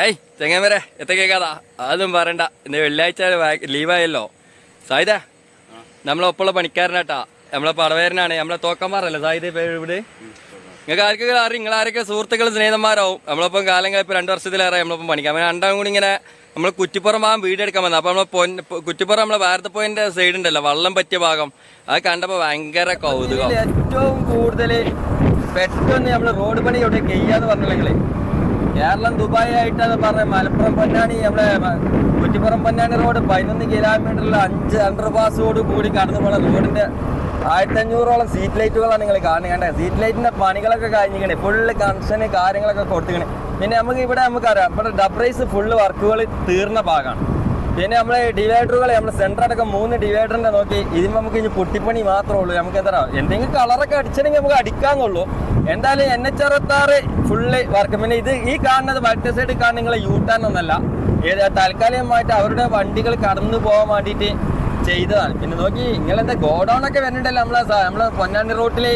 ഏയ് ചെങ്ങന്മാരെ എത്ത കേക്കാതാ അതൊന്നും പറയണ്ട. ഇന്ന് വെള്ളിയാഴ്ച ലീവായല്ലോ. സായിദ ഒപ്പുള്ള പണിക്കാരനാട്ടാ. നമ്മളെ പടവേരനാണ്. നമ്മളെ തോക്കന്മാരല്ലേ സായിദ ഇവിടെ? നിങ്ങൾക്ക് ആർക്കൊക്കെ അറിയും? നിങ്ങൾ ആരൊക്കെ സുഹൃത്തുക്കൾ സ്നേഹിതന്മാരാവും? നമ്മളിപ്പം കാലം ഇപ്പോൾ രണ്ട് വർഷത്തിലേറെ നമ്മളിപ്പം പണിക്കാം. അങ്ങനെ രണ്ടാം കൂടി ഇങ്ങനെ നമ്മൾ കുറ്റിപ്പുറം ഭാഗം വീട് എടുക്കാൻ വന്നത്. അപ്പോൾ നമ്മൾ പൊൻ കുറ്റിപ്പുറം നമ്മളെ ഭാരത പോയിന്റ് സൈഡ് ഉണ്ടല്ലോ വള്ളം പറ്റിയ ഭാഗം. അത് കണ്ടപ്പോൾ ഭയങ്കര കൗതുകം. ഏറ്റവും കൂടുതൽ പെട്ടെന്ന് നമ്മൾ റോഡ് പണി ഇവിടെ ചെയ്യാന്ന് പറഞ്ഞില്ലെങ്കിലേ കേരളം ദുബായ് ആയിട്ടാണ് പറഞ്ഞത്. മലപ്പുറം പൊന്നാണി നമ്മളെ കുറ്റിപ്പുറം പൊന്നാണി റോഡ് പതിനൊന്ന് കിലോമീറ്ററിൽ അഞ്ച് അണ്ടർ പാസോട് കൂടി കടന്നു പോകുന്ന റോഡിന്റെ ആയിരത്തി അഞ്ഞൂറോളം സീറ്റ് ലൈറ്റുകളാണ് നിങ്ങൾ കാണുക സീറ്റ് ലൈറ്റിന്റെ പണികളൊക്കെ കഴിഞ്ഞിരിക്കണേ. ഫുള്ള് കൺഷന് കാര്യങ്ങളൊക്കെ കൊടുത്തിരിക്കണേ. പിന്നെ നമുക്ക് ഇവിടെ നമുക്കറിയാം. ഇവിടെ ഡബ്രൈസ് ഫുള്ള് വർക്കുകൾ തീർന്ന ഭാഗമാണ്. പിന്നെ നമ്മളെ ഡിവൈഡറുകൾ നമ്മൾ സെന്റർ അടക്കം മൂന്ന് ഡിവൈഡറിന്റെ നോക്കി. ഇതിന് നമുക്ക് ഇനി പൊട്ടിപ്പണി മാത്രമേ ഉള്ളൂ. നമുക്ക് എന്താ എന്തെങ്കിലും കളറൊക്കെ അടിച്ചിട്ടുണ്ടെങ്കിൽ നമുക്ക് അടിക്കാന്നുള്ളൂ. എന്തായാലും എൻ എച്ച് അറുപത്താറ് ഫുള്ള് വർക്ക് പിന്നെ ഇത് ഈ കാണുന്നത് വലത്തെ സൈഡ് കാണുന്ന നിങ്ങളെ യൂട്ടാൻ ഒന്നല്ല താൽക്കാലികമായിട്ട് അവരുടെ വണ്ടികൾ കടന്നു പോകാൻ വേണ്ടിയിട്ട് ചെയ്തതാണ്. പിന്നെ നോക്കി നിങ്ങളെന്താ ഗോഡൗൺ ഒക്കെ വരുന്നുണ്ടല്ലോ നമ്മളെ നമ്മളെ പൊന്നാനി റോട്ടിൽ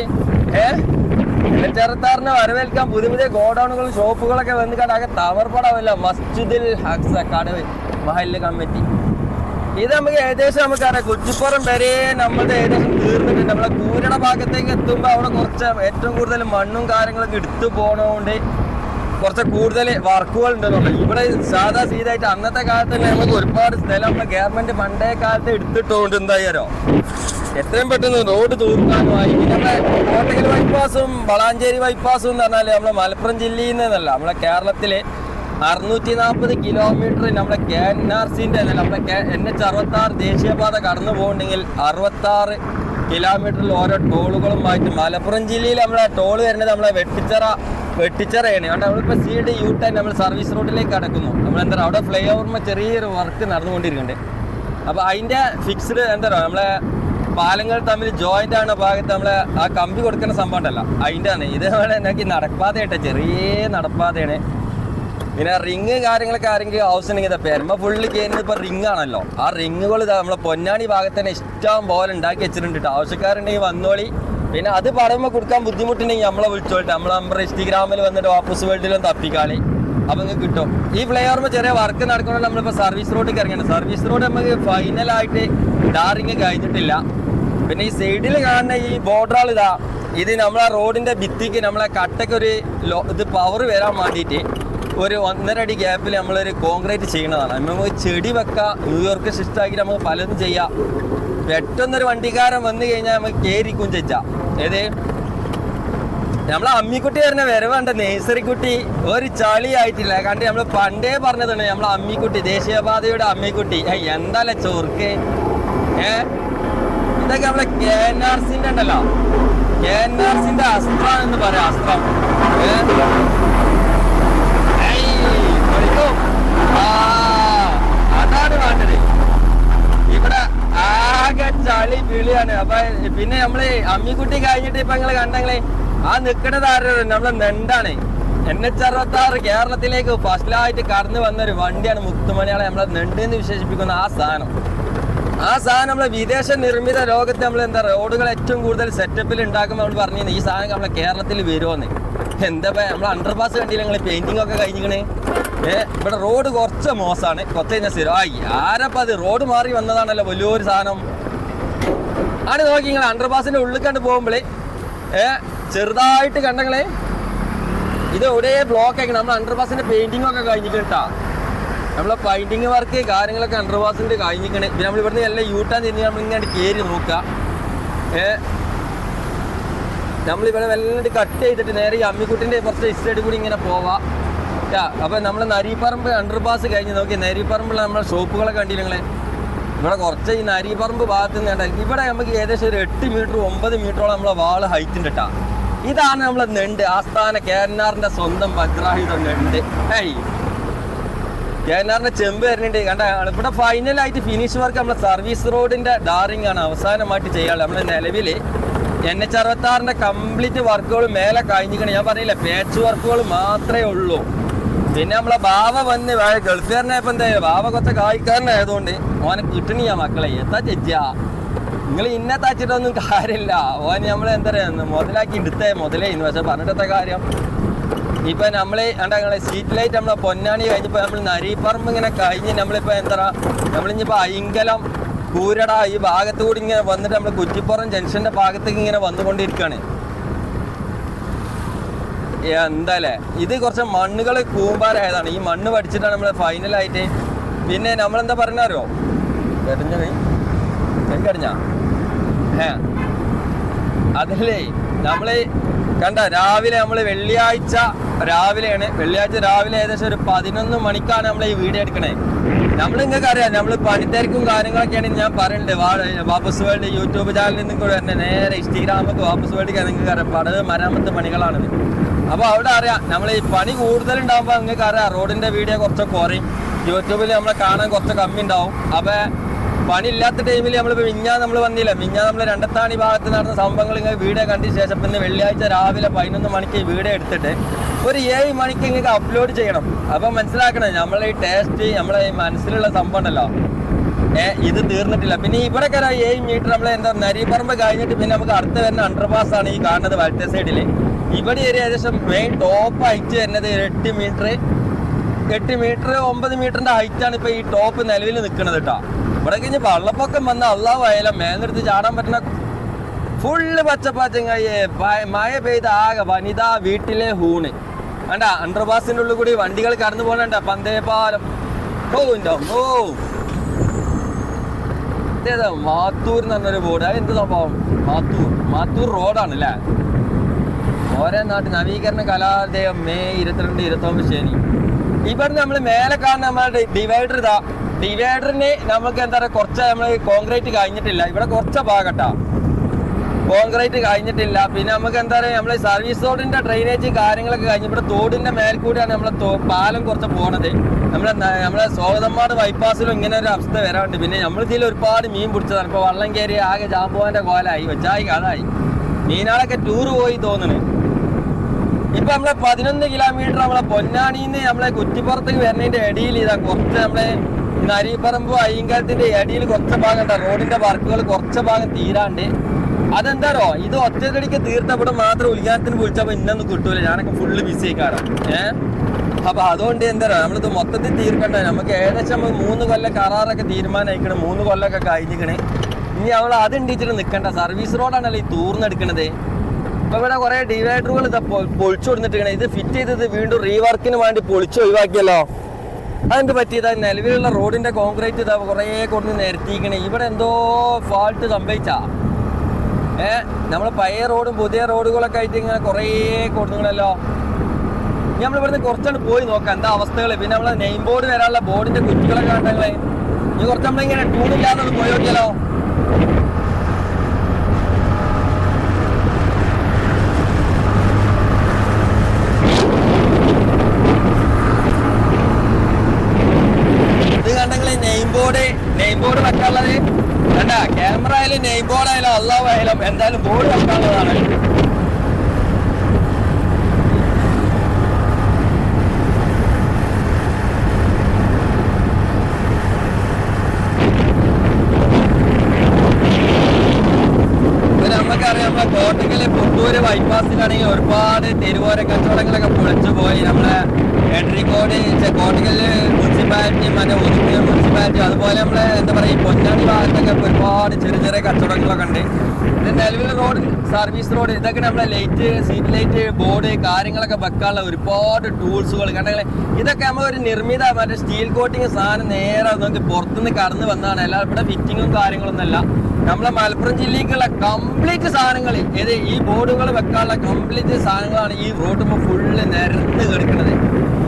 ഏഹ് ചെറുത്താറിനെ വരവേൽക്കാൻ പുതിയ പുതിയ ഗോഡൗണുകളും ഷോപ്പുകളൊക്കെ വന്ന് കണ്ടാകെ തവർപ്പടമല്ല മസ്ജിദിൽ ഹക്സ കടവ്. മഹല്ല് കമ്മിറ്റി. ഇത് നമുക്ക് ഏകദേശം നമുക്കറിയാം കുറ്റിപ്പുറം വരെ നമ്മുടെ ഏകദേശം തീർന്നിട്ടുണ്ട്. നമ്മളെ കൂരണ ഭാഗത്തേക്ക് എത്തുമ്പോൾ അവിടെ കുറച്ച് ഏറ്റവും കൂടുതൽ മണ്ണും കാര്യങ്ങളൊക്കെ എടുത്തു പോണതുകൊണ്ട് കുറച്ച് കൂടുതൽ വർക്കുകൾ ഉണ്ടെന്നുള്ളത് ഇവിടെ സാധാ സീതായിട്ട് അന്നത്തെ കാലത്ത് തന്നെ നമുക്ക് ഒരുപാട് സ്ഥലം നമ്മുടെ ഗവൺമെന്റ് പണ്ടേ കാലത്ത് എടുത്തിട്ടുകൊണ്ട് എന്തായാലോ. എത്രയും പെട്ടെന്ന് റോഡ് തീർക്കാനുമായി പിന്നെ കോട്ടയിൽ കോട്ടക്കൽ ബൈപ്പാസും വളാഞ്ചേരി ബൈപ്പാസും എന്ന് പറഞ്ഞാൽ നമ്മുടെ മലപ്പുറം ജില്ലയിൽ നിന്നല്ല. നമ്മുടെ കേരളത്തിലെ അറുന്നൂറ്റി നാൽപ്പത് കിലോമീറ്റർ നമ്മുടെ കെ എൻ ആർ സിന്റെ കെ എൻ എച്ച് അറുപത്തി ആറ് ദേശീയപാത കടന്നു പോകുന്നുണ്ടെങ്കിൽ അറുപത്തി ആറ് കിലോമീറ്ററിൽ ഓരോ ടോളുകളും ടോളുകളുമായിട്ട് മലപ്പുറം ജില്ലയിൽ നമ്മളെ ടോൾ വരുന്നത് നമ്മളെ വെട്ടിച്ചറ വെട്ടിച്ചറയാണ്. കാരണം നമ്മളിപ്പോൾ സി ഡി യു ടൈം നമ്മൾ സർവീസ് റോഡിലേക്ക് കടക്കുന്നു. നമ്മൾ എന്താ അവിടെ ഫ്ലൈ ഓവറിന് ചെറിയൊരു വർക്ക് നടന്നുകൊണ്ടിരിക്കുന്നുണ്ട്. അപ്പോൾ അതിന്റെ ഫിക്സ്ഡ് എന്താ പറയുക നമ്മളെ പാലങ്ങൾ തമ്മിൽ ജോയിന്റ് ആണ് ഭാഗത്ത് നമ്മളെ ആ കമ്പി കൊടുക്കുന്ന സംഭവം ഉണ്ടല്ലോ. അതിന്റെ ആണ് ഇതേപോലെ എനിക്ക് നടപ്പാതയായിട്ട് ചെറിയ നടപ്പാതയാണ്. പിന്നെ റിങ് കാര്യങ്ങളൊക്കെ ആരെങ്കിലും ആവശ്യമുണ്ടെങ്കിൽ പെരുമ ഫുള്ള് കയറുന്നത് ഇപ്പൊ റിങ് ആണല്ലോ. ആ റിങ്ങുകൾ നമ്മളെ പൊന്നാണി ഭാഗത്ത് തന്നെ ഇഷ്ടം പോലെ ഉണ്ടാക്കി വെച്ചിട്ടുണ്ട് ട്ടോ. ആവശ്യക്കാരുണ്ടെങ്കിൽ വന്നോളി. പിന്നെ അത് പറയുമ്പോൾ കൊടുക്കാൻ ബുദ്ധിമുട്ടുണ്ടെങ്കിൽ നമ്മളെ വിളിച്ചോട്ടെ നമ്മളെ നമ്മുടെ ഇൻസ്റ്റഗ്രാമിൽ വന്നിട്ട് ഓപ്പോസ് വേൾഡിലും തപ്പിക്കാളി. അപ്പൊ നിങ്ങൾക്ക് കിട്ടും. ഈ ഓർമ്മ ചെറിയ വർക്ക് നടക്കുന്നത് നമ്മളിപ്പോൾ സർവീസ് റോഡിൽ ഇറങ്ങിയാണ്. സർവീസ് റോഡ് നമുക്ക് ഫൈനലായിട്ട് ഡാറിങ് കഴിഞ്ഞിട്ടില്ല. പിന്നെ ഈ സൈഡിൽ കാണുന്ന ഈ ബോർഡറാൾ ഇതാ ഇത് നമ്മളെ റോഡിന്റെ ഭിത്തിക്ക് നമ്മളെ കട്ടയ്ക്ക് ഒരു ഇത് പവർ വരാൻ വേണ്ടിയിട്ട് ഒരു ഒന്നര അടി ഗ്യാപ്പിൽ നമ്മളൊരു കോൺക്രീറ്റ് ചെയ്യണതാണ്. നമുക്ക് ചെടി വെക്കാം ന്യൂയോർക്ക് സിസ്റ്റാക്കി നമുക്ക് പലതും ചെയ്യാം. പെട്ടെന്നൊരു വണ്ടിക്കാരൻ വന്നു കഴിഞ്ഞാൽ നമുക്ക് കയറിക്കും ചെച്ചാ ഏത്? നമ്മളെ അമ്മിക്കുട്ടി വരുന്ന വരവുണ്ട് നേഴ്സറിക്കുട്ടി ഒരു ചളി ആയിട്ടില്ല. കണ്ട് നമ്മൾ പണ്ടേ പറഞ്ഞതാണ് നമ്മളെ അമ്മിക്കുട്ടി ദേശീയപാതയുടെ അമ്മിക്കുട്ടി. എന്താല്ലേ ചോർക്ക്? ഏ? ഇതൊക്കെ നമ്മളെ കെ എൻ ആർ സിന്റെ ഉണ്ടല്ലോ. കെ എൻ ആർ സിന്റെ അസ്ത്രം എന്ന് പറയാം അസ്ത്രം. അതാണ് വേണ്ടത്. ഇവിടെ ആകെ ചളി പിളിയാണ് അപ്പൊ പിന്നെ നമ്മൾ അമ്മിക്കുട്ടി കഴിഞ്ഞിട്ട് ഇപ്പൊ നിങ്ങൾ കണ്ടെങ്കിൽ ആ നിക്കണത് ആരും നമ്മളെ നെണ്ടാണ്. എൻ എച്ച് അറുപത്തി ആറ് കേരളത്തിലേക്ക് ഫസ്റ്റിലായിട്ട് കടന്നു വന്ന ഒരു വണ്ടിയാണ് മുത്തുമണിയാളെ നമ്മളെ നെണ്ട് എന്ന് വിശേഷിപ്പിക്കുന്ന ആ സാധനം. ആ സാധനം നമ്മളെ വിദേശ നിർമ്മിത ലോകത്ത് നമ്മൾ എന്താ റോഡുകൾ ഏറ്റവും കൂടുതൽ സെറ്റപ്പിൽ ഉണ്ടാക്കുമ്പോൾ നമ്മൾ പറഞ്ഞു ഈ സാധനം നമ്മളെ കേരളത്തിൽ വരുമെന്ന് എന്താ നമ്മൾ അണ്ടർപാസ് കണ്ടില്ല നിങ്ങൾ പെയിന്റിംഗ് ഒക്കെ കഴിഞ്ഞിക്കണേ ഏ ഇവിടെ റോഡ് കുറച്ച് മോശമാണ്. കൊത്ത കഴിഞ്ഞാൽ സ്ഥിരം ആയി ആരപ്പം അത് റോഡ് മാറി വന്നതാണല്ലോ വലിയൊരു സാധനം. ആണ് നോക്കി നിങ്ങൾ അണ്ടർപാസിന്റെ ഉള്ളിൽ കണ്ട് പോകുമ്പോഴേ ഏ ചെറുതായിട്ട് കണ്ടങ്ങളെ ഇത് ഒരേ ബ്ലോക്ക് ആക്കണം നമ്മൾ അണ്ടർ പാസിന്റെ പെയിന്റിംഗ് ഒക്കെ കഴിഞ്ഞിട്ടാ നമ്മളെ പെയിന്റിങ് വർക്ക് കാര്യങ്ങളൊക്കെ അണ്ടർ പാസിന്റെ കഴിഞ്ഞിക്കണേ. പിന്നെ നമ്മൾ ഇവിടുന്ന് എല്ലാം യൂട്ടാൻ തിരിഞ്ഞ് ഇങ്ങനെ കയറി നോക്കുക ഏ നമ്മളിവിടെ വെല്ലാണ്ട് കട്ട് ചെയ്തിട്ട് നേരെ ഈ അമ്മിക്കുട്ടിന്റെ കുറച്ച് ഇസ്റ്റേഡ് കൂടി ഇങ്ങനെ പോവാം. യാ, അപ്പൊ നമ്മൾ നരിപ്പറമ്പ് അണ്ടർപാസ് കഴിഞ്ഞ് നോക്കി. നരിപ്പറമ്പിൽ നമ്മളെ ഷോപ്പുകളെ കണ്ടില്ലേ ഇവിടെ കുറച്ച് ഈ നരിപ്പറമ്പ് ഭാഗത്ത് നിന്ന് കണ്ടാൽ ഇവിടെ നമുക്ക് ഏകദേശം ഒരു എട്ട് മീറ്റർ ഒമ്പത് മീറ്ററോളം നമ്മളെ വാൾ ഹൈറ്റ് ഉണ്ട് ട്ടാ. ഇതാണ് നമ്മളെ നെണ്ട്. ആസ്ഥാന കേരനാറിന്റെ സ്വന്തം വജ്രായുധം നെണ്ട്. ഏയ്. കേരനാറിന്റെ ചെമ്പ് വരുന്നുണ്ട് കണ്ട? ഇവിടെ ഫൈനലായിട്ട് ഫിനിഷ് വർക്ക് നമ്മളെ സർവീസ് റോഡിന്റെ ഡാറിംഗ് ആണ് അവസാനമായിട്ട് ചെയ്യാനുള്ളത്. നമ്മളെ നിലവിൽ എൻ എച്ച് അറുപത്തി ആറിന്റെ കംപ്ലീറ്റ് വർക്കുകൾ മേലെ കഴിഞ്ഞിരിക്കണം. ഞാൻ പറഞ്ഞില്ല പേച്ച് വർക്കുകൾ മാത്രമേ ഉള്ളൂ. പിന്നെ നമ്മളെ ബാവ വന്ന് ഗൾഫുകാരനായപ്പോ എന്താ ബാവ കുറച്ച് കായിക്കാരനായതുകൊണ്ട് ഓനെ കിട്ടണിയാ മക്കളെ. എത്താ ചെജ്ജാ നിങ്ങൾ ഇന്നെ താച്ചിട്ടൊന്നും കാര്യമില്ല. ഓൻ നമ്മളെ എന്താ പറയാ മുതലാക്കി എടുത്തേ മുതലേ പക്ഷെ പറഞ്ഞിട്ടത്തെ കാര്യം? ഇപ്പൊ നമ്മൾ എന്താ സീറ്റ് ലൈറ്റ് നമ്മളെ പൊന്നാണി കഴിഞ്ഞപ്പോ നമ്മൾ നരീപ്പറമ്പ് ഇങ്ങനെ കഴിഞ്ഞ് നമ്മളിപ്പോ എന്താ നമ്മളിഞ്ഞിപ്പോ അയിങ്കലം കൂരട ഈ ഭാഗത്ത് കൂടി ഇങ്ങനെ വന്നിട്ട് നമ്മൾ കുറ്റിപ്പുറം ജംഗ്ഷന്റെ ഭാഗത്തേക്ക് ഇങ്ങനെ വന്നുകൊണ്ടിരിക്കുകയാണ്. എന്താല്ലേ ഇത് കുറച്ച് മണ്ണുകൾ കൂമ്പാരായതാണ് ഈ മണ്ണ് പഠിച്ചിട്ടാണ് നമ്മൾ ഫൈനലായിട്ട് പിന്നെ നമ്മളെന്താ പറഞ്ഞാരോ കടിഞ്ഞ കൈ കൈ കടിഞ്ഞ ഏ. അതല്ലേ നമ്മൾ കണ്ട രാവിലെ നമ്മൾ വെള്ളിയാഴ്ച രാവിലെയാണ്. വെള്ളിയാഴ്ച രാവിലെ ഏകദേശം ഒരു പതിനൊന്ന് മണിക്കാണ് നമ്മൾ ഈ വീഡിയോ എടുക്കണേ. നമ്മൾ നിങ്ങൾക്ക് അറിയാം നമ്മൾ പണിത്തിരക്കും കാര്യങ്ങളൊക്കെയാണ് ഞാൻ പറയുന്നുണ്ട് വാപ്പസ് വേൾഡ് യൂട്യൂബ് ചാനലിൽ നിന്നും കൂടെ നേരെ ഇൻസ്റ്റഗ്രാമൊക്കെ വാപ്പസ് വേൾഡ് നിങ്ങൾക്ക് അറിയാം പടവ് മരാമത്ത് പണികളാണിത്. അപ്പോൾ അവിടെ അറിയാം നമ്മൾ ഈ പണി കൂടുതലുണ്ടാകുമ്പോൾ നിങ്ങൾക്ക് അറിയാം റോഡിന്റെ വീഡിയോ കുറച്ച് കുറയും. യൂട്യൂബിൽ നമ്മളെ കാണാൻ കുറച്ച് കമ്മി ഉണ്ടാവും അപ്പോൾ പണി ഇല്ലാത്ത ടൈമിൽ നമ്മളിപ്പോൾ മിഞ്ഞാ നമ്മൾ വന്നില്ല മിഞ്ഞാ നമ്മൾ രണ്ടത്താണി ഭാഗത്ത് നടന്ന സംഭവങ്ങൾ ഇങ്ങനെ വീഡിയോ കണ്ടതിന് ശേഷം പിന്നെ വെള്ളിയാഴ്ച രാവിലെ പതിനൊന്ന് മണിക്ക് വീഡിയോ എടുത്തിട്ട് ഒരു ഏഴ് മണിക്ക് നിങ്ങൾക്ക് അപ്ലോഡ് ചെയ്യണം. അപ്പം മനസ്സിലാക്കണം നമ്മളെ ഈ ടേസ്റ്റ് നമ്മളെ ഈ മനസ്സിലുള്ള സംഭവം ഉണ്ടല്ലോ. ഏ ഇത് തീർന്നിട്ടില്ല. പിന്നെ ഇവിടെ കയറാം ഏഴ് മീറ്റർ നമ്മൾ എന്താ നരിപ്പറമ്പ് കഴിഞ്ഞിട്ട് പിന്നെ നമുക്ക് അടുത്ത് വരുന്ന അണ്ടർപാസ് ആണ് ഈ കാണുന്നത് വലത്തെ സൈഡിൽ ഇവിടെ ഒരു ഏകദേശം മെയിൻ ടോപ്പ് ഹൈറ്റ് വരുന്നത് എട്ട് മീറ്റർ എട്ട് മീറ്റർ ഒമ്പത് മീറ്ററിന്റെ ഹൈറ്റാണ് ഇപ്പൊ ഈ ടോപ്പ് നിലവിൽ നിൽക്കുന്നത് കേട്ടോ ഇവിടെ കഴിഞ്ഞ് വെള്ളപ്പൊക്കം വന്ന അള്ളാഹ് വയലം മേലെടുത്ത് ചാടാൻ പറ്റുന്ന ഫുള്ള് പച്ചപ്പാച്ചങ്ങയെ മഴ പെയ്ത ആകെ വനിതാ വീട്ടിലെ ഹൂണ്. വേണ്ട അണ്ടർപാസിന്റെ ഉള്ളിൽ കൂടി വണ്ടികൾ കടന്നു പോകണ്ട പന്തേപാലം ഉണ്ടോ ഓ മാത്തൂർ എന്ന് പറഞ്ഞൊരു ബോർഡ് അത് എന്ത് സംഭവം? മാത്തൂർ മാത്തൂർ റോഡാണ് അല്ലേ ഓരോ നാട്ടിൽ നവീകരണ കലാദേവം മെയ് ഇരുപത്തിരണ്ട് ഇരുപത്തൊമ്പത് ശനി. ഇവിടെ നമ്മൾ മേലെ കാണുന്ന നമ്മളുടെ ഡിവൈഡർ ഇതാ. ഡിവൈഡറിന് നമുക്ക് എന്താ പറയുക കുറച്ച് നമ്മൾ കോൺക്രീറ്റ് കഴിഞ്ഞിട്ടില്ല. ഇവിടെ കുറച്ച് ഭാഗട്ടാ. കോൺക്രീറ്റ് കഴിഞ്ഞിട്ടില്ല. പിന്നെ നമുക്ക് എന്താ പറയുക നമ്മൾ സർവീസ് റോഡിന്റെ ഡ്രെയിനേജ് കാര്യങ്ങളൊക്കെ കഴിഞ്ഞ് ഇവിടെ തോടിന്റെ മേൽ കൂടിയാണ് നമ്മളെ പാലം കുറച്ച് പോണത്. നമ്മളെ നമ്മളെ സ്വാഗതന്മാട് ബൈപ്പാസിലും ഇങ്ങനെ ഒരു അവസ്ഥ വരാറുണ്ട്. പിന്നെ നമ്മൾ ഇതിൽ ഒരുപാട് മീൻ പിടിച്ചതാണ്. ഇപ്പൊ വള്ളം കയറി ആകെ ജാമ്പുവാന്റെ കോലായി. വെച്ചായി അതായി മീനാളൊക്കെ ടൂർ പോയി തോന്നുന്നു ഇപ്പൊ നമ്മളെ പതിനൊന്ന് കിലോമീറ്റർ നമ്മളെ പൊന്നാണിന്ന് നമ്മളെ കുറ്റിപ്പുറത്തേക്ക് വരുന്നതിന്റെ ഇടയിൽ ഇതാ കുറച്ച് നമ്മളെ നരീപ്പറമ്പ് അയ്യങ്കാലത്തിന്റെ ഇടയിൽ കുറച്ച് ഭാഗം ഉണ്ട് റോഡിന്റെ വർക്കുകൾ കുറച്ച് ഭാഗം തീരാണ്ട്. അതെന്താണോ? ഇത് ഒറ്റക്കടിക്ക് തീർത്തപ്പോൾ മാത്രം ഉദ്ഘാടനത്തിന് വിളിച്ചപ്പോ ഇന്നൊന്നും കിട്ടൂല. ഞാനൊക്കെ ഫുള്ള് ബിസി ആയിക്കാണോ? ഏഹ് അപ്പൊ അതുകൊണ്ട് എന്താ നമ്മളിത് മൊത്തത്തിൽ തീർക്കണ്ട. നമുക്ക് ഏകദേശം മൂന്ന് കൊല്ലം കരാറൊക്കെ തീരുമാനമായിക്കണ് മൂന്ന് കൊല്ലമൊക്കെ കഴിഞ്ഞിക്കണ്. ഇനി അവൾ അത് ഉണ്ടിച്ചിട്ട് നിൽക്കണ്ട സർവീസ് റോഡാണല്ലോ ഈ തൂർന്നെടുക്കണത് ഇപ്പൊ ഇവിടെ കുറെ ഡിവൈഡറുകൾ പൊളിച്ചു കൊടുത്തിട്ടാണ് ഇത് ഫിറ്റ് ചെയ്തത് വീണ്ടും റീവർക്കിന് വേണ്ടി പൊളിച്ചു ഒഴിവാക്കിയല്ലോ. അതെന്ത് പറ്റിയതാ? നിലവിലുള്ള റോഡിന്റെ കോൺക്രീറ്റ് ഇതാ കുറെ കൊണ്ട് നിരത്തിക്കണേ ഇവിടെ എന്തോ ഫാൾട്ട് സംഭവിച്ചാ. ഏ നമ്മൾ പഴയ റോഡും പുതിയ റോഡുകളൊക്കെ ആയിട്ട് ഇങ്ങനെ കുറേ കൊടുങ്ങളല്ലോ നമ്മൾ ഇവിടുന്ന് കുറച്ചാണ് പോയി നോക്കാം. എന്താ അവസ്ഥകൾ പിന്നെ നമ്മളെ നെയിം ബോർഡ് വരാനുള്ള ബോർഡിന്റെ കുറ്റികളൊക്കെ കണ്ടങ്ങളെ. ഇനി കുറച്ച് നമ്മളിങ്ങനെ ടൂണില്ലാതെ പോയി നോക്കിയാലോ ഇത് കണ്ടെങ്കിൽ നെയിം ബോർഡ് നെയിം ബോർഡ് വെക്കാനുള്ളത് കണ്ട ക്യാമറ ആയാലും നെയിം ബോർഡ് ആയാലും അള്ളാഹ് ആയാലും എന്തായാലും ബോർഡ് വെക്കാനുള്ളതാണ് നമുക്കറിയാം കോട്ടക്കൽ പുത്തൂര് ബൈപ്പാസിലാണെങ്കിൽ ഒരുപാട് തെരുവോര കച്ചവടങ്ങളൊക്കെ പൊളിച്ചു പോയി. നമ്മളെ എട്രിക്കോട് കോട്ടക്കൽ മുനിസിപ്പാലിറ്റി മറ്റേ ഒതുക്കിയ മുനിസിപ്പാലിറ്റി അതുപോലെ നമ്മൾ എന്താ പറയുക ഈ പൊന്നാണി ഭാഗത്തൊക്കെ ഒരുപാട് ചെറിയ ചെറിയ കച്ചവടങ്ങളൊക്കെ ഉണ്ട്. പിന്നെ നിലവിൽ റോഡ് സർവീസ് റോഡ് ഇതൊക്കെ നമ്മളെ ലൈറ്റ് സീറ്റ് ലൈറ്റ് ബോർഡ് കാര്യങ്ങളൊക്കെ വെക്കാനുള്ള ഒരുപാട് ടൂൾസുകൾ കണ്ടെങ്കിൽ ഇതൊക്കെ നമ്മൾ ഒരു നിർമ്മിത മറ്റേ സ്റ്റീൽ കോട്ടിങ് സാധനം നേരെ നമുക്ക് പുറത്തുനിന്ന് കടന്നു വന്നതാണ്. അല്ലാതെ ഇവിടെ ഫിറ്റിങ്ങും കാര്യങ്ങളൊന്നും അല്ല നമ്മളെ മലപ്പുറം ജില്ലയ്ക്കുള്ള കംപ്ലീറ്റ് സാധനങ്ങൾ ഇത് ഈ ബോർഡുകൾ വെക്കാനുള്ള കംപ്ലീറ്റ് സാധനങ്ങളാണ് ഈ റോഡ് ഫുള്ള് നിരന്ന് കിടക്കുന്നത്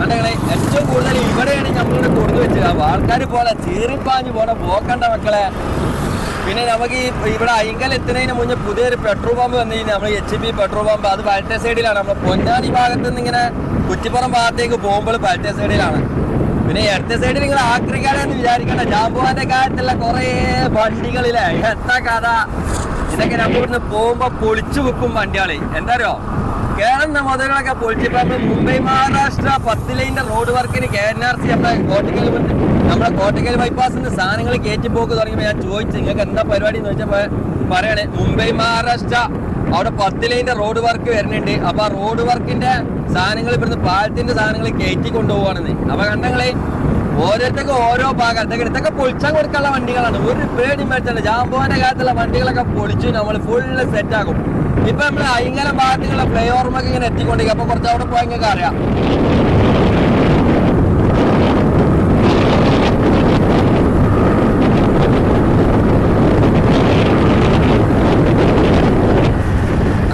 കണ്ടെങ്കിലേ ഏറ്റവും കൂടുതൽ ഇവിടെയാണ് നമ്മളിവിടെ കൊടുത്തു വെച്ചത്. ആൾക്കാർ പോലെ ചീറിപ്പാഞ്ഞ് പോലെ പോക്കണ്ട മക്കളെ. പിന്നെ നമുക്ക് ഈ ഇവിടെ അയ്യങ്കൽ എത്തുന്നതിന് മുന്നേ പുതിയൊരു പെട്രോൾ പമ്പ് വന്നു കഴിഞ്ഞാൽ നമ്മൾ എച്ച് പി പെട്രോൾ പമ്പ്. അത് പാലറ്റേ സൈഡിലാണ്. നമ്മൾ പൊന്നാനി ഭാഗത്ത് നിന്ന് ഇങ്ങനെ കുറ്റിപ്പുറം ഭാഗത്തേക്ക് പോകുമ്പോൾ പാലറ്റേ സൈഡിലാണ്. പിന്നെ ഇടത്തെ സൈഡിൽ നിങ്ങൾ ആക്രിക്കാരെന്ന് വിചാരിക്കണ്ട. ജാമ്പുവാന്റെ കാര്യത്തിലുള്ള കുറേ വണ്ടികളിലെ എത്ര കഥ ഇതൊക്കെ നമ്മൾ ഇവിടുന്ന് പോകുമ്പോ പൊളിച്ചു വെക്കും വണ്ടികളെ. എന്താ അറിയോ? കേരള മുതലുകളൊക്കെ പൊളിച്ചപ്പോ മുംബൈ മഹാരാഷ്ട്ര പത്ത് ലൈനിന്റെ റോഡ് വർക്കിന് കെ എൻ ആർ സി നമ്മുടെ കോട്ടക്കൽ നമ്മുടെ കോട്ടക്കൽ ബൈപ്പാസിന്റെ സാധനങ്ങൾ കയറ്റി പോക്ക് തുടങ്ങിയപ്പോ ഞാൻ ചോദിച്ചു നിങ്ങൾക്ക് എന്താ പരിപാടി? എന്ന് വെച്ചാൽ പറയണേ മുംബൈ മഹാരാഷ്ട്ര അവിടെ പത്ത് ലൈന്റെ റോഡ് വർക്ക് വരുന്നുണ്ട്. അപ്പൊ ആ റോഡ് വർക്കിന്റെ സാധനങ്ങൾ ഇവിടുന്ന് പാലത്തിന്റെ സാധനങ്ങൾ കയറ്റി കൊണ്ടുപോവാണെന്ന്. അപ്പൊ കണ്ടങ്ങളെ ഓരോരുത്തർക്കും ഓരോ ഭാഗം. ഇതൊക്കെ ഇതൊക്കെ പൊളിച്ചാൻ കൊടുക്കാനുള്ള വണ്ടികളാണ്. ഒരു പേടി മേടിച്ചാണ് ജാമ്പോന്റെ കാലത്തുള്ള വണ്ടികളൊക്കെ പൊളിച്ചു നമ്മൾ ഫുള്ള് സെറ്റ് ആക്കും. ഇപ്പൊ നമ്മൾ അയ്യങ്കര ഭാഗത്തുള്ള ഫ്ലൈ ഓവർമൊക്കെ ഇങ്ങനെ എത്തിക്കൊണ്ടിരിക്കും അപ്പൊ കുറച്ച് അവിടെ പോയി നിങ്ങൾക്ക് അറിയാം.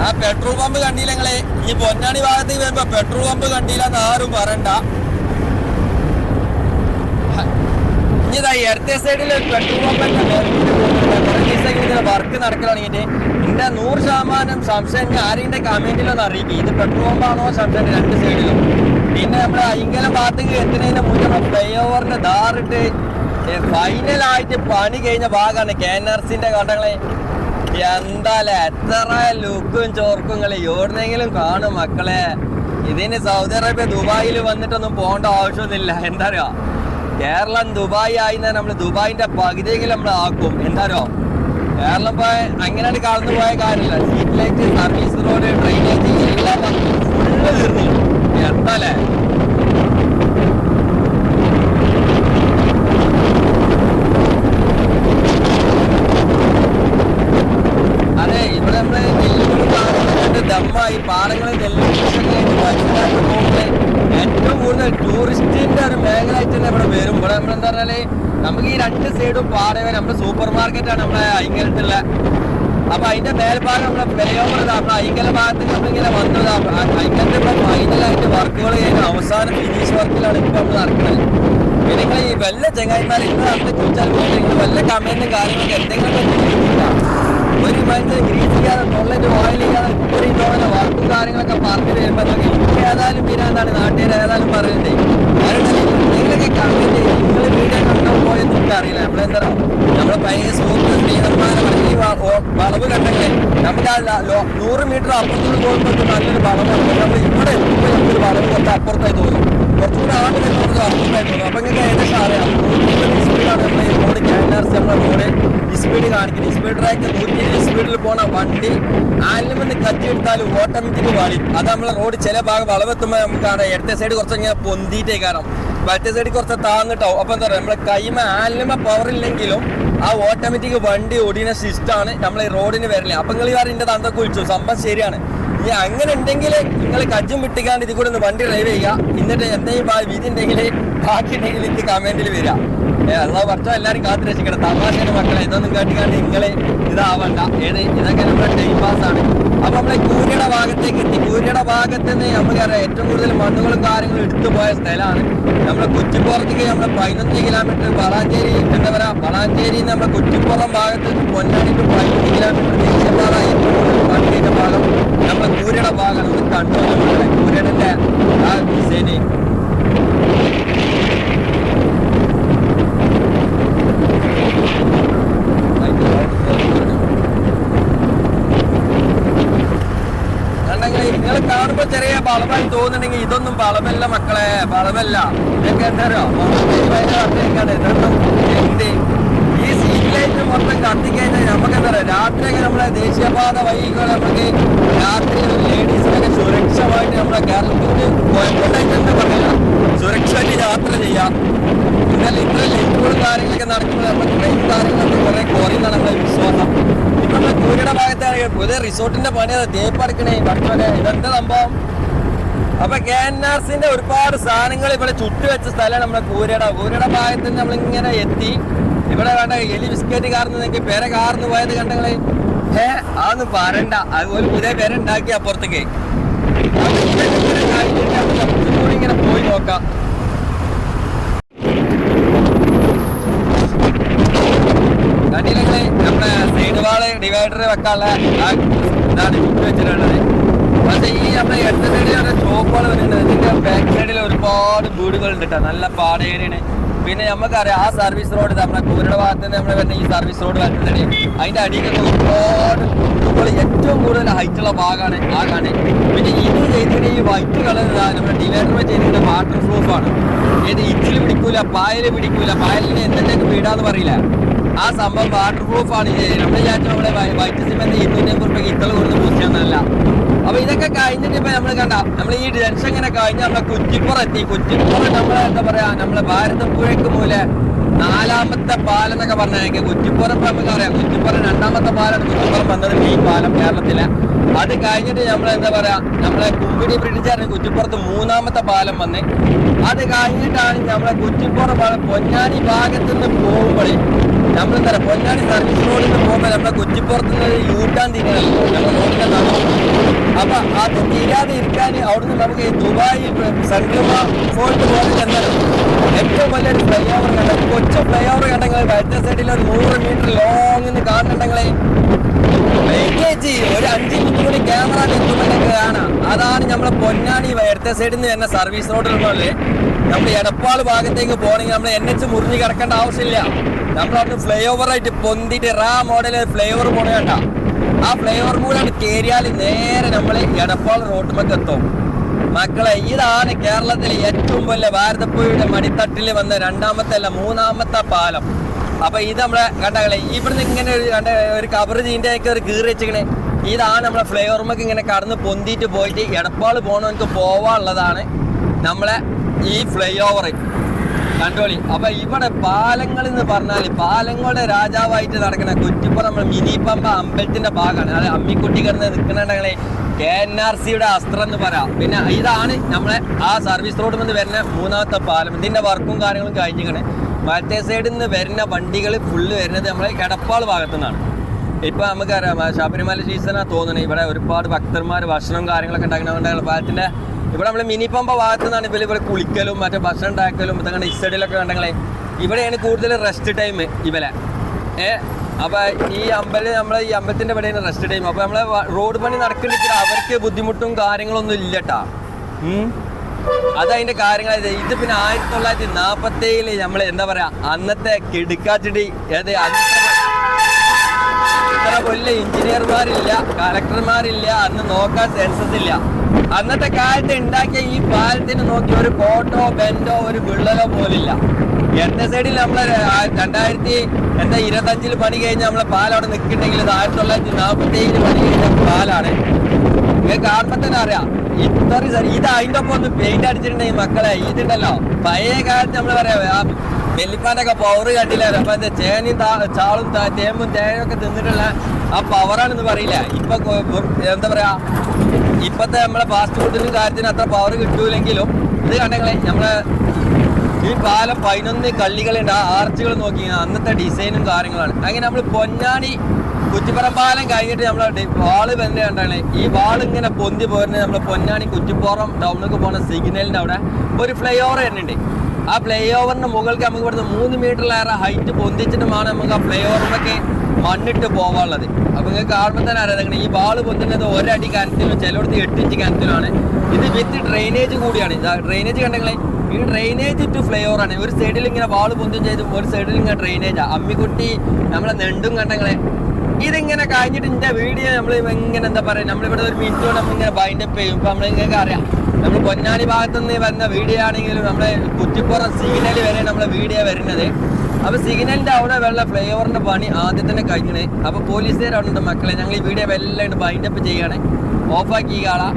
ആ പെട്രോൾ പമ്പ് കണ്ടില്ല നിങ്ങളെ? ഈ പൊന്നാണി ഭാഗത്തേക്ക് വരുമ്പോ പെട്രോൾ പമ്പ് കണ്ടില്ലെന്ന് ആരും പറയണ്ട. ഇനിതാ ഇടത്തെ സൈഡിൽ പെട്രോൾ പമ്പ് വർക്ക് നടക്കലാണെങ്കിൽ എന്റെ നൂറ് ശതമാനം സംശയം ആരെങ്കിലും കമന്റിലൊന്ന് അറിയിക്കും. ഇത് പെട്രോൾ പമ്പാണോ സംശയം രണ്ട് സൈഡിലും പിന്നെ നമ്മുടെ അയിങ്കല ഭാഗത്തേക്ക് എത്തുന്നതിന് മുന്നേ ഫ്ലൈ ഓവറിന്റെ ധാറിട്ട് ഫൈനലായിട്ട് പണി കഴിഞ്ഞ ഭാഗമാണ് കെ എൻ ആർ സിന്റെ കണ്ടങ്ങളെ. എന്താല്ലേ എത്ര ലുക്കും ചോർക്കും കളി എവിടുന്നെങ്കിലും കാണും മക്കളെ. ഇതിന് സൗദി അറേബ്യ ദുബായിൽ വന്നിട്ടൊന്നും പോകേണ്ട ആവശ്യമൊന്നുമില്ല. എന്താ അറിയോ? കേരളം ദുബായ് ആയി നമ്മൾ ദുബായിന്റെ പകുതിയെങ്കിലും നമ്മൾ ആക്കും. എന്താ കേരളം ഇപ്പൊ അങ്ങനെയാണ് കടന്നു പോയ കാര്യമില്ല. Street light service road drainage എല്ലാം ഫുള്ള് തീർന്നു. എത്തല്ലേ അതെ ഇവിടെ നമ്മൾ നെല്ലുകൾ പാടങ്ങളുണ്ട് ദമ്മായി പാടങ്ങളിൽ നെല്ലുകൃഷിയൊക്കെ പോകുന്നത് ഏറ്റവും കൂടുതൽ ടൂറിസ്റ്റിന്റെ ഒരു മേഖലയായിട്ട് തന്നെ ഇവിടെ വരും ഇവിടെ നമ്മൾ എന്താ പറഞ്ഞാൽ നമുക്ക് ഈ രണ്ട് സൈഡും പാടവേ നമ്മുടെ സൂപ്പർ മാർക്കറ്റാണ് നമ്മുടെ അയിങ്കലത്തുള്ള അപ്പൊ അതിന്റെ മേൽഭാഗം നമ്മളെ പെരയോമർ നമ്മുടെ അയിങ്കല ഭാഗത്ത് നമ്മളിങ്ങനെ വന്നത്. അയിങ്കലത്ത് ഇപ്പൊ ഫൈനലായിട്ട് വർക്കുകൾ കഴിഞ്ഞ അവസാന ഫിനിഷ് വർക്കിലാണ് ഇപ്പൊ നമ്മൾ നടക്കുന്നത് പിന്നെ നിങ്ങൾ ഈ വല്ല ചെങ്ങായിമാർ ഇന്ന് നടത്തി ചോദിച്ചാൽ വല്ല കമന്റും കാര്യങ്ങളൊക്കെ എന്തെങ്കിലും ഒരു മനുഷ്യൻ ഗ്രീസ് ചെയ്യാതെ തൊള്ളന്റെ ഓയിൽ ചെയ്യാതെ തോന്നുന്ന വർക്കും കാര്യങ്ങളൊക്കെ പറഞ്ഞിട്ട് വരുമ്പോ നമുക്ക് ഏതായാലും പിന്നെ എന്താണ് നാട്ടുകാർ ഏതായാലും പറയുന്നത് നിങ്ങളൊക്കെ കണ്ടിട്ട് നിങ്ങൾ വീഡിയോ കണ്ടോ പോയെന്ന് നമുക്ക് അറിയില്ല. നമ്മളെന്താ നമ്മുടെ പഴയ സുഹൃത്ത് സ്നേഹന്മാരെ ഈ വളവ് കണ്ടെങ്കിൽ നമുക്ക് ആ നൂറ് മീറ്റർ അപ്പുറത്തോട്ട് പോകുമ്പോൾ നല്ലൊരു വളവാണ് നമ്മൾ ഇവിടെ എത്തുമ്പോൾ നമുക്കൊരു വളവ് കുറച്ച് അപ്പുറത്തായി തോന്നും. കുറച്ചുകൂടെ ആണ്ട് വരുന്നത് അപ്പുറത്തായി തോന്നും. അപ്പൊ നിങ്ങൾക്ക് ഏകദേശം അറിയാം? നമ്മൾ ക്യാൻഡാർസ് നമ്മുടെ മോനെ സ്പീഡ് കാണിക്കുന്നത് സ്പീഡ് ട്രാക്ക് നൂറ്റി ഇരുപത് സ്പീഡിൽ പോണ വണ്ടി ആലിമെന്ന് കത്തിയെടുത്താൽ ഓട്ടോമാറ്റിക് വളയും. അത് നമ്മളെ റോഡ് ചില ഭാഗം വളവെത്തുമ്പോൾ നമുക്ക് കാണാം ഇടത്തെ സൈഡ് കുറച്ച് ഇങ്ങനെ പൊന്തിയിട്ടേ കാരണം. മറ്റേ സൈഡ് കുറച്ച് താങ്ങിട്ടോ അപ്പം എന്താ പറയുക നമ്മളെ കൈമ ആലിമ പവർ ഇല്ലെങ്കിലും ആ ഓട്ടോമാറ്റിക് വണ്ടി ഓടിയുന്ന സിസ്റ്റമാണ് നമ്മൾ ഈ റോഡിന് വരൽ. അപ്പം നിങ്ങൾ വേറെ ഇന്റെ തന്തൊക്കെ വിളിച്ചു. സംഭവം ശരിയാണ്. ഇനി അങ്ങനെ ഉണ്ടെങ്കിൽ നിങ്ങൾ കജ്ജും വിട്ടിക്കാണ്ട് ഇതിൽ കൂടെ ഒന്ന് വണ്ടി ഡ്രൈവ് ചെയ്യുക. എന്നിട്ട് എന്തെങ്കിലും വിധി ഉണ്ടെങ്കിൽ ബാക്കി ഉണ്ടെങ്കിൽ എനിക്ക് കമന്റിൽ വരിക. അള്ളാഹ് വർഷം എല്ലാവരും കാത്തു രക്ഷിക്കണം തമാശയുടെ മക്കളെ. ഇതൊന്നും കാട്ടിക്കാണ്ട് നിങ്ങളെ ഇതാവണ്ട. ഏത് ഇതൊക്കെ നമ്മുടെ ടൈം പാസ് ആണ്. അപ്പൊ നമ്മളെ കൂരിയുടെ ഭാഗത്തേക്ക് എത്തി. കൂരിയുടെ ഭാഗത്ത് നിന്ന് നമുക്കറിയാം ഏറ്റവും കൂടുതൽ മണ്ണുകളും കാര്യങ്ങളും എടുത്തു പോയ സ്ഥലമാണ്. നമ്മുടെ കൊച്ചിപ്പുറത്തേക്ക് നമ്മുടെ പതിനൊന്ന് കിലോമീറ്റർ വളാഞ്ചേരി എന്താ പറയാ? വളാഞ്ചേരി നമ്മുടെ കൊച്ചിപ്പുറം ഭാഗത്ത് നിന്ന് പൊന്നാനി ടു പതിനൊന്ന് കിലോമീറ്റർ ദേശീയപാത ഏറ്റവും കൂടുതൽ വണ്ടിയുടെ ഭാഗം. നമ്മുടെ കൂരിയുടെ ഭാഗമാണ് കണ്ടു കൂരിയുടെ ആ ഡിസൈന് കണ്ടെങ്കിൽ നിങ്ങൾ കാണുമ്പോ ചെറിയ വളമായി തോന്നുന്നുണ്ടെങ്കിൽ ഇതൊന്നും വളമല്ല മക്കളെ വളമല്ല ഇതൊക്കെ എന്താ അറിയോ? ഇതൊന്നും ഈ സീറ്റ് ലൈറ്റ് മൊത്തം കത്തിക്കഴിഞ്ഞാൽ നമുക്ക് എന്താ പറയാ രാത്രിയൊക്കെ നമ്മുടെ ദേശീയപാത വഴികൾ നമുക്ക് രാത്രി ലേഡീസിനൊക്കെ സുരക്ഷമായിട്ട് നമ്മുടെ കേരളത്തിൽ കോയമ്പോട്ടായിട്ട് പറയില്ല പറയാ? സുരക്ഷയായിട്ട് യാത്ര ചെയ്യാം. എന്നാൽ ഇത്ര ലൈറ്റുകളും കാര്യങ്ങളൊക്കെ നടക്കുമ്പോൾ നമ്മുടെ ട്രെയിൻ കാര്യങ്ങളൊക്കെ കുറെ കുറയുന്നതാണ് നമ്മുടെ വിശ്വാസം. കൂരിയുടെ ഭാഗത്താണ് പുതിയ റിസോർട്ടിന്റെ പണി അത് തേപ്പടക്കണേ പഠിച്ചോലെ ഇതെന്താ സംഭവം? അപ്പൊ കെ എൻ ആർ സിന്റെ ഒരുപാട് സാധനങ്ങൾ ഇവിടെ ചുറ്റുവെച്ച സ്ഥലമാണ് നമ്മുടെ കൂരയുടെ കൂരയുടെ ഭാഗത്ത് നിന്ന് നമ്മളിങ്ങനെ എത്തി. ഇവിടെ വേണ്ട എലി ബിസ്ക്കറ്റ് കാർന്ന് നിങ്ങൾക്ക് പേരെ കാർന്ന് പോയത് കണ്ടങ്ങളെ ഏ അതൊന്നും പറണ്ട അതുപോലെ പുതിയ പേരെ ഉണ്ടാക്കി അപ്പുറത്തേക്ക്. ഇങ്ങനെ ഇങ്ങനെ പോയി നോക്കാം. കണ്ടില്ലേ നമ്മുടെ സൈഡ് വാൾ ഡിവൈഡർ വെക്കാനുള്ള ഇതാണ് പക്ഷേ ഈ നമ്മുടെ ഇടത്ത സൈഡിലാണ് ഷോപ്പുകൾ വരുന്നുണ്ട് ഇതിന്റെ ബാക്ക് സൈഡിൽ ഒരുപാട് വീടുകൾ ഉണ്ട് കേട്ടോ നല്ല പാടേരിയാണ് പിന്നെ നമുക്കറിയാം ആ സർവീസ് റോഡ് നമ്മുടെ കൂരുടെ ഭാഗത്ത് നിന്ന് നമ്മൾ വരുന്ന ഈ സർവീസ് റോഡ് വരുന്നുണ്ട്. അതിന്റെ അടിയിലൊക്കെ ഒരുപാട് ഏറ്റവും കൂടുതൽ ഹൈറ്റുള്ള ഭാഗമാണ് ആ കാണി പിന്നെ ഇത് ചെയ്തിട്ട് ഈ വൈറ്റ് കളർ നമ്മുടെ ഡിവൈഡർ ചെയ്തിട്ട് വാട്ടർ പ്രൂഫ് ആണ്. ഏത് ഇച്ചിൽ പിടിക്കൂല പായൽ പിടിക്കൂല പായലിന് എന്തെങ്കിലും വീടാന്ന് പറയില്ല. ആ സംഭവം വാട്ടർ പ്രൂഫ് ആണ് നമ്മൾ വിചാരിച്ചു നമ്മളെ വൈറ്റ് സിമെന്റ് ഇരുന്നൂറ്റി അമ്പത് ഇത്തള കൊടുത്ത് പൂശിയെന്നല്ല. അപ്പൊ ഇതൊക്കെ കഴിഞ്ഞിട്ട് ഇപ്പൊ നമ്മൾ കണ്ട നമ്മൾ ഈ ടെൻഷൻ ഇങ്ങനെ കഴിഞ്ഞ് നമ്മളെ കുറ്റിപ്പുറം എത്തി. കുറ്റിപ്പുറം നമ്മളെ എന്താ പറയാ നമ്മളെ ഭാരതപ്പുഴയ്ക്ക് മൂലെ നാലാമത്തെ പാലം എന്നൊക്കെ പറഞ്ഞാൽ കുറ്റിപ്പുറം ഇപ്പൊ നമുക്ക് അറിയാം. കുറ്റിപ്പുറം രണ്ടാമത്തെ പാലാണ് കുറ്റിപ്പുറം വന്നത് ഈ പാലം കേരളത്തിലെ. അത് കഴിഞ്ഞിട്ട് നമ്മൾ എന്താ പറയാ നമ്മളെ കുമ്പിടി ബ്രിട്ടീഷുകാരൻ കുറ്റിപ്പുറത്ത് മൂന്നാമത്തെ പാലം വന്ന്. അത് കഴിഞ്ഞിട്ടാണ് നമ്മളെ കുറ്റിപ്പുറം പൊന്നാനി ഭാഗത്ത് നിന്ന് പോകുമ്പോഴേ നമ്മളെന്താ പറയാ പൊന്നാനി സർവീസ് റോഡിൽ നിന്ന് പോകുമ്പോൾ നമ്മളെ കുറ്റിപ്പുറത്ത് നിന്ന് യൂട്ടാൻ തിരികെ നമ്മുടെ റോഡിന്റെ നടന്നു അപ്പൊ അത് തീരാതെ ഇരിക്കാൻ അവിടുന്ന് നമുക്ക് ഈ ദുബായ് സംഗമ ഫോർട്ട് പോലെ ചെന്നാലും ഏറ്റവും വലിയൊരു ഫ്ലൈ ഓവർ കണ്ട കൊച്ചു ഫ്ലൈ ഓവർ കണ്ടെങ്കിൽ വലത്തെ സൈഡിൽ ഒരു നൂറ് മീറ്റർ ലോങ് നിന്ന് കാണുന്നുണ്ടെങ്കിലേ വെയിറ്റേജ് ഒരു അഞ്ച് മിനിറ്റ് കൂടി ക്യാമറ നിൽക്കുമ്പോൾ കാണാം. അതാണ് നമ്മളെ പൊന്നാനി ഇടത്തെ സൈഡിൽ നിന്ന് തന്നെ സർവീസ് റോഡിലുള്ളത് നമ്മൾ എടപ്പാൾ ഭാഗത്തേക്ക് പോകണമെങ്കിൽ നമ്മൾ എൻ എച്ച് മുറിഞ്ഞ് കിടക്കേണ്ട ആവശ്യമില്ല. നമ്മൾ അവിടുന്ന് ഫ്ലൈ ഓവർ ആയിട്ട് പൊന്തിട്ട് റാ മോഡൽ ഫ്ലൈ ഓവർ പോണ കേട്ടാ. ആ ഫ്ലൈ ഓവർ കൂടെ കയറിയാൽ നേരെ നമ്മൾ എടപ്പാൾ റോഡുമൊക്കെ എത്തും. മക്കളെ ഇതാണ് കേരളത്തിലെ ഏറ്റവും വലിയ ഭാരതപ്പുഴയുടെ മടിത്തട്ടിൽ വന്ന രണ്ടാമത്തെ അല്ല മൂന്നാമത്തെ പാലം. അപ്പൊ ഇത് നമ്മളെ കണ്ടകളെ ഇവിടുന്ന് ഇങ്ങനെ ഒരു കണ്ട ഒരു ചീന്റെ ഒക്കെ ഒരു കീറി വെച്ചിങ്ങനെ ഇതാണ് നമ്മളെ ഫ്ലൈ ഓവർമൊക്കെ ഇങ്ങനെ കടന്ന് പൊന്തിയിട്ട് പോയിട്ട് എടപ്പാൾ പോകണവർക്ക് പോവാനുള്ളതാണ് നമ്മളെ ഈ ഫ്ലൈ ഓവർ കണ്ടോളി അപ്പൊ ഇവിടെ പാലങ്ങൾ എന്ന് പറഞ്ഞാൽ പാലങ്ങളുടെ രാജാവായിട്ട് നടക്കുന്ന കുറ്റിപ്പുറം മിനി പമ്പ അമ്പലത്തിന്റെ ഭാഗമാണ്. അത് അമ്മിക്കുട്ടി കിടന്ന് നിൽക്കുന്നുണ്ടെങ്കിൽ കെ എൻ ആർ സിയുടെ അസ്ത്രം എന്ന് പറയാം. പിന്നെ ഇതാണ് നമ്മളെ ആ സർവീസ് റോഡ് നിന്ന് വരുന്ന മൂന്നാമത്തെ പാലം. ഇതിന്റെ വർക്കും കാര്യങ്ങളും കഴിഞ്ഞിരിക്കണേ. മറ്റേ സൈഡിൽ നിന്ന് വരുന്ന വണ്ടികൾ ഫുള്ള് വരുന്നത് നമ്മളെ കിടപ്പാൾ ഭാഗത്തു നിന്നാണ്. ഇപ്പൊ നമുക്കറിയാം ശബരിമല സീസണാ തോന്നുന്നത് ഇവിടെ ഒരുപാട് ഭക്തന്മാർ ഭക്ഷണം കാര്യങ്ങളൊക്കെ ഉണ്ടാക്കണമെന്നുണ്ടെങ്കിൽ പാലത്തിന്റെ ഇവിടെ നമ്മൾ മിനി പമ്പ ഭാഗത്തു നിന്നാണ് ഇവർ ഇവിടെ കുളിക്കലും മറ്റേ ഭക്ഷണം ഉണ്ടാക്കലും ഇതങ്ങനെ ഇസ്റ്റഡിലൊക്കെ കണ്ടെങ്കിലേ ഇവിടെയാണ് കൂടുതൽ റെസ്റ്റ് ടൈം ഇവലെ. ഏ? അപ്പൊ ഈ അമ്പലം നമ്മളെ ഈ അമ്പലത്തിന്റെ ഇവിടെയാണ് റെസ്റ്റ് ടൈം അപ്പോൾ നമ്മളെ റോഡ് പണി നടക്കുന്നുണ്ടെങ്കിൽ അവർക്ക് ബുദ്ധിമുട്ടും കാര്യങ്ങളൊന്നും ഇല്ലട്ടാ ഉം? അതതിന്റെ കാര്യങ്ങൾ ഇത് പിന്നെ ആയിരത്തി തൊള്ളായിരത്തി നാപ്പത്തി ഏഴിൽ നമ്മൾ എന്താ പറയാ അന്നത്തെ കിടുക്കാച്ചിടി ഏത് ഇത്ര കൊല്ല എഞ്ചിനീയർമാരില്ല കളക്ടർമാരില്ല അന്ന് നോക്കാൻ സെൻസസ് ഇല്ല. അന്നത്തെ കാലത്ത് ഉണ്ടാക്കിയ ഈ പാലത്തിന് നോക്കി ഒരു കോട്ടോ ബെൻഡോ ഒരു വിള്ളലോ പോലില്ല. എന്റെ സൈഡിൽ നമ്മളെ രണ്ടായിരത്തി എന്താ ഇരുപത്തഞ്ചിൽ പണി കഴിഞ്ഞ് നമ്മളെ പാലം അവിടെ നിൽക്കുന്നുണ്ടെങ്കിൽ ആയിരത്തി തൊള്ളായിരത്തി നാൽപ്പത്തി ഏഴിൽ പണി കഴിഞ്ഞ പാലാണ്. നിങ്ങൾക്ക് കാണുമ്പോ തന്നെ അറിയാം. ഇത്ര ഇത് അതിന്റെ ഒപ്പം ഒന്ന് പെയിന്റ് അടിച്ചിട്ടുണ്ടെങ്കിൽ മക്കളെ ഇതുണ്ടല്ലോ. പഴയ കാലത്ത് നമ്മൾ പറയാം ആ വെല്ലിപ്പാനൊക്കെ പവർ കണ്ടില്ല അപ്പൊ എന്താ ചേനയും ചാളും തേമ്പും തേങ്ങയും ഒക്കെ തിന്നിട്ടുള്ള ആ പവറാണെന്ന് പറയില്ല. ഇപ്പൊ എന്താ പറയാ ഇപ്പത്തെ നമ്മളെ ഫാസ്റ്റ് ഫുഡിന്റെ കാര്യത്തിന് അത്ര പവർ കിട്ടൂലെങ്കിലും ഇത് കണ്ടെങ്കിൽ നമ്മളെ ഈ പാലം പതിനൊന്ന് കള്ളികളുണ്ട് ആ ആർച്ചുകൾ നോക്കി അന്നത്തെ ഡിസൈനും കാര്യങ്ങളാണ്. അങ്ങനെ നമ്മൾ പൊന്നാനി കുറ്റിപ്പുറം കഴിഞ്ഞിട്ട് നമ്മൾ വാൾ തന്നെ കണ്ടാണ്. ഈ വാൾ ഇങ്ങനെ പൊന്തി പോരുന്നത് നമ്മൾ പൊന്നാനി കുറ്റിപ്പുറം ടൗണിലേക്ക് പോകുന്ന സിഗ്നലിന്റെ അവിടെ. ഒരു ഫ്ലൈ ഓവർ തന്നെയുണ്ട് ആ ഫ്ലൈ ഓവറിന് മുകളിലേക്ക് നമുക്ക് ഇവിടുന്ന് മൂന്ന് മീറ്ററിലേറെ ഹൈറ്റ് പൊന്തിച്ചിട്ടുമാണ് നമുക്ക് ആ ഫ്ലൈ ഓവറിനൊക്കെ മണ്ണിട്ട് പോവാനുള്ളത്. അപ്പോൾ നിങ്ങൾക്ക് കാണുമ്പോൾ തന്നെ അറിയാം നിങ്ങൾ ഈ വാൾ പൊന്തുന്നത് ഒരടി കനത്തിലും ചിലയിടത്ത് എട്ട് ഇഞ്ച് കനത്തിലുമാണ്. ഇത് വിത്ത് ഡ്രെയിനേജ് കൂടിയാണ്. ഡ്രെയിനേജ് കണ്ടെങ്കിൽ ഈ ഡ്രെയിനേജ് ടു ഫ്ലൈ ആണ്. ഒരു സൈഡിൽ ഇങ്ങനെ വാൾ പൊന്തും ചെയ്ത് ഒരു സൈഡിൽ ഇങ്ങനെ ഡ്രെയിനേജ് അമ്മിക്കുട്ടി നമ്മളെ നെണ്ടും കണ്ടെങ്കിലേ ഇതിങ്ങനെ കഴിഞ്ഞിട്ട് ഇതിന്റെ വീഡിയോ നമ്മൾ ഇങ്ങനെ എന്താ പറയാ നമ്മളിവിടെ ഒരു മിനിറ്റ് കൊണ്ട് നമ്മളിങ്ങനെ ബൈൻഡപ്പ് ചെയ്യും. ഇപ്പം നമ്മളിങ്ങനെ അറിയാം. നമ്മൾ പൊന്നാനി ഭാഗത്തുനിന്ന് വരുന്ന വീഡിയോ ആണെങ്കിലും നമ്മളെ കുറ്റിപ്പുറം സിഗ്നൽ വരെ നമ്മളെ വീഡിയോ വരുന്നത്. അപ്പൊ സിഗ്നലിന്റെ അവിടെ വെള്ള ഫ്ലൈ ഓവറിന്റെ പണി ആദ്യം തന്നെ കഴിഞ്ഞേ അപ്പൊ ഉണ്ട് മക്കളെ. ഞങ്ങൾ ഈ വീഡിയോ എല്ലാം ബൈൻഡപ്പ് ചെയ്യണേ. ഓഫാക്കി കാണാം